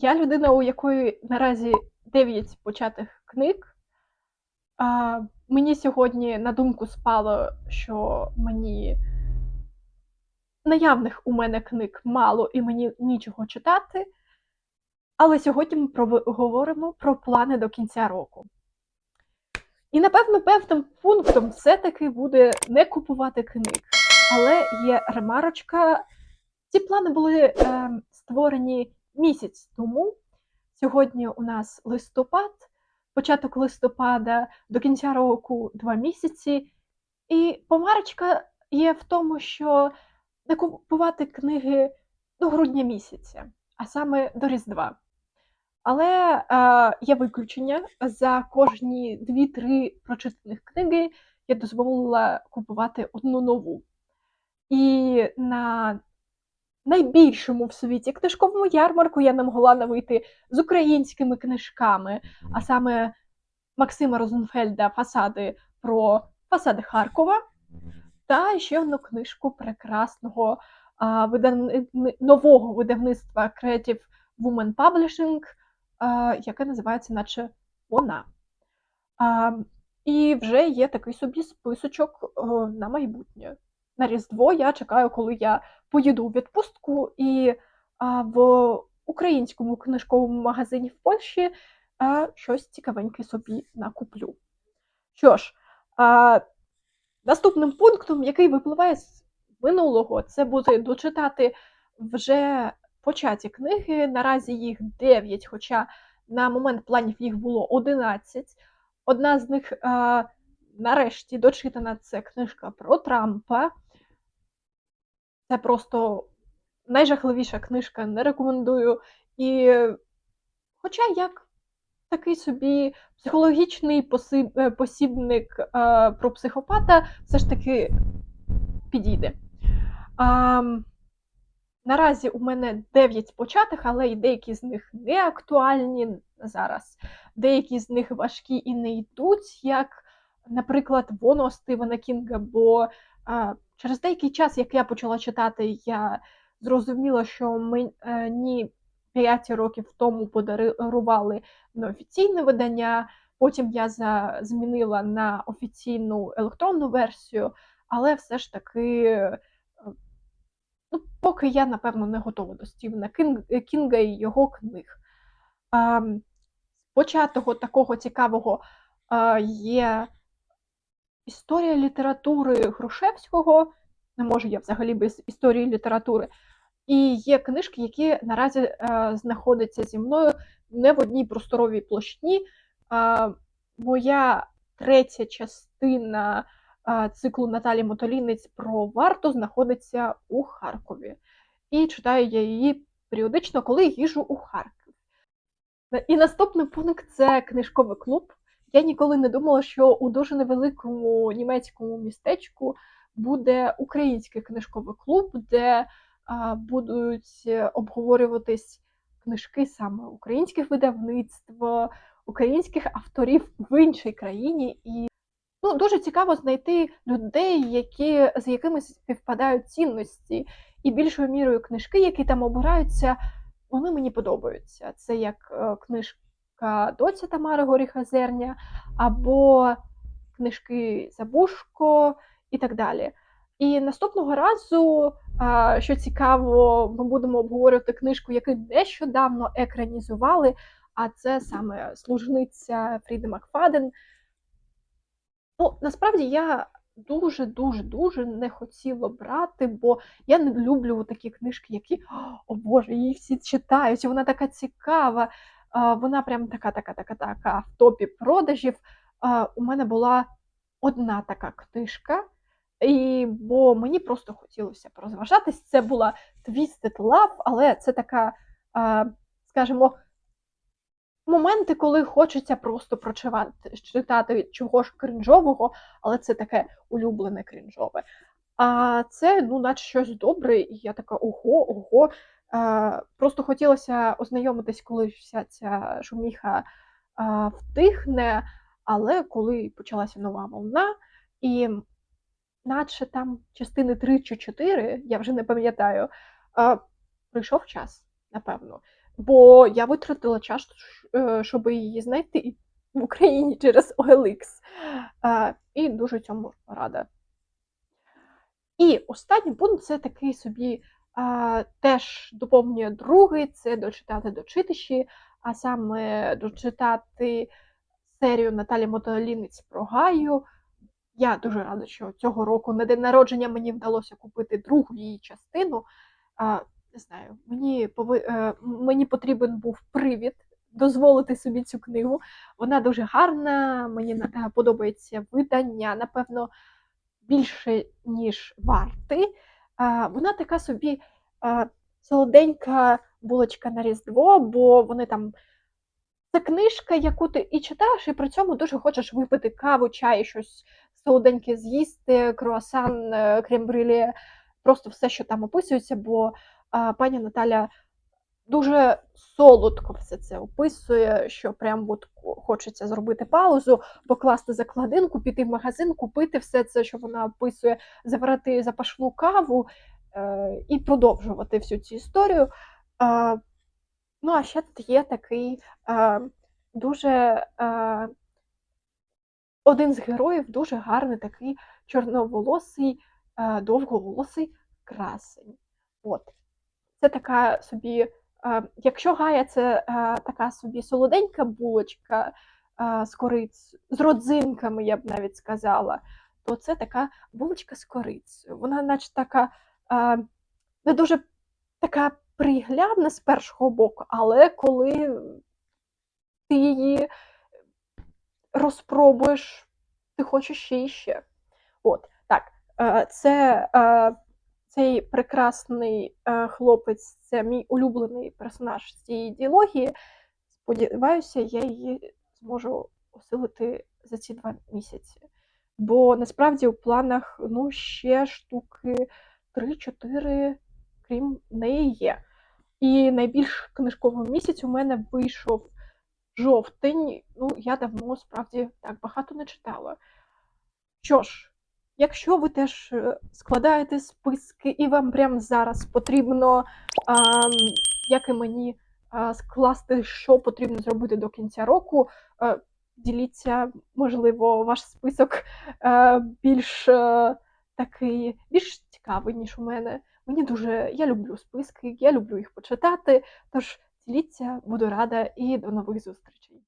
Я людина, у якої наразі 9 початих книг. А, мені сьогодні на думку спало, що мені наявних у мене книг мало і мені нічого читати. Але сьогодні ми говоримо про плани до кінця року. І, напевно, певним пунктом все-таки буде не купувати книг. Але є ремарочка. Ці плани були е, створені місяць тому. Сьогодні у нас листопад, початок листопада до кінця року два місяці. І помарочка є в тому, що не купувати книги до грудня місяця, а саме до Різдва. Але е, є виключення за кожні 2-3 прочитаних книги я дозволила купувати одну нову. І на найбільшому в світі книжковому ярмарку. Я не могла навити з українськими книжками, а саме Максима Розенфельда Фасади про фасади Харкова, та ще одну книжку прекрасного а, видав... нового видавництва Creative Woman Publishing, а, яке називається, наче вона. А, І вже є такий собі списочок на майбутнє на Різдво я чекаю, коли я поїду у відпустку і а, в українському книжковому магазині в Польщі а, щось цікавеньке собі накуплю. Що ж, а, наступним пунктом, який випливає з минулого, це буде дочитати вже початі книги. Наразі їх 9, хоча на момент планів їх було 11. Одна з них. А, Нарешті дочитана це книжка про Трампа. Це просто найжахливіша книжка, не рекомендую. І, хоча як такий собі психологічний е, посібник е, про психопата, все ж таки підійде. А, Наразі у мене 9 початих, але і деякі з них не актуальні зараз. Деякі з них важкі і не йдуть, як, наприклад, воно Стивена Кінга, бо а, Через деякий час, як я почала читати, я зрозуміла, що мені 5 років тому подарували неофіційне видання. Потім я змінила на офіційну електронну версію, але все ж таки, е, ну, поки я, напевно, не готова до Стівена Кінга і його книг. Початого такого цікавого є історія літератури Грушевського, не можу я взагалі без історії літератури. І є книжки, які наразі е, знаходяться зі мною не в одній просторовій площині. Е, моя третя частина е, циклу Наталі Мотолінець про варту знаходиться у Харкові. І читаю я її періодично, коли їжу у Харків. І наступний пункт це книжковий клуб. Я ніколи не думала, що у дуже невеликому німецькому містечку буде український книжковий клуб, де будуть обговорюватись книжки саме українських видавництв, українських авторів в іншій країні. І ну, дуже цікаво знайти людей, які, з якими співпадають цінності, і більшою мірою книжки, які там обираються, вони мені подобаються. Це як е, книжка доця Тамари Горіха-Зерня, або книжки Забушко і так далі. І наступного разу, що цікаво, ми будемо обговорювати книжку, яку нещодавно екранізували, а це саме служниця Фріди Макфаден. Ну, насправді я дуже-дуже дуже не хотіла брати, бо я не люблю такі книжки, які, о Боже, її всі читають, вона така цікава вона прям така, така, така, така в топі продажів. У мене була одна така книжка, і, бо мені просто хотілося порозважатись. Це була Twisted Love, але це така, скажімо, моменти, коли хочеться просто прочитати читати чого ж кринжового, але це таке улюблене кринжове. А це, ну, наче щось добре, і я така ого, ого. Просто хотілося ознайомитись, коли вся ця шуміха втихне, але коли почалася нова волна, і наче там частини 3 чи 4, я вже не пам'ятаю, прийшов час, напевно. бо я витратила час, е, щоб її знайти в Україні через OLX. Е, І дуже цьому рада. І останній пункт це такий собі а, теж доповнює другий, це дочитати дочитищі, а саме дочитати серію Наталі Мотолінець про Гаю. Я дуже рада, що цього року на день народження мені вдалося купити другу її частину. А, не знаю, мені, пови... е, мені потрібен був привід дозволити собі цю книгу. Вона дуже гарна, мені подобається видання, напевно, більше, ніж варти. Вона така собі солоденька булочка на Різдво, бо вони там. Це книжка, яку ти і читаєш, і при цьому дуже хочеш випити каву, чай, щось солоденьке з'їсти, круасан, е, крем-брюле, просто все, що там описується, бо а, пані Наталя дуже солодко все це описує, що прям от хочеться зробити паузу, покласти закладинку, піти в магазин, купити все це, що вона описує, заварити запашну каву е, і продовжувати всю цю історію. Е, ну, а ще тут є такий е, дуже е, один з героїв дуже гарний такий чорноволосий, е, довговолосий красень. От. Це така собі Якщо Гая це така собі солоденька булочка з кориць, з родзинками, я б навіть сказала, то це така булочка з корицею. Вона, наче така не дуже така приглядна з першого боку, але коли ти її розпробуєш, ти хочеш ще і ще. От, так, це. Цей прекрасний е, хлопець це мій улюблений персонаж цієї діалогії. Сподіваюся, я її зможу осилити за ці два місяці. Бо насправді у планах ну, ще штуки 3-4, крім неї є. І найбільш книжковий місяць у мене вийшов жовтень. Ну, я давно справді так багато не читала. Що ж, Якщо ви теж е, складаєте списки, і вам прямо зараз потрібно, як і мені, скласти, що потрібно зробити до кінця року, а, діліться, можливо, ваш список а, більш такий, більш цікавий, ніж у мене. Мені дуже я люблю списки, я люблю їх почитати. Тож діліться, буду рада і до нових зустрічей.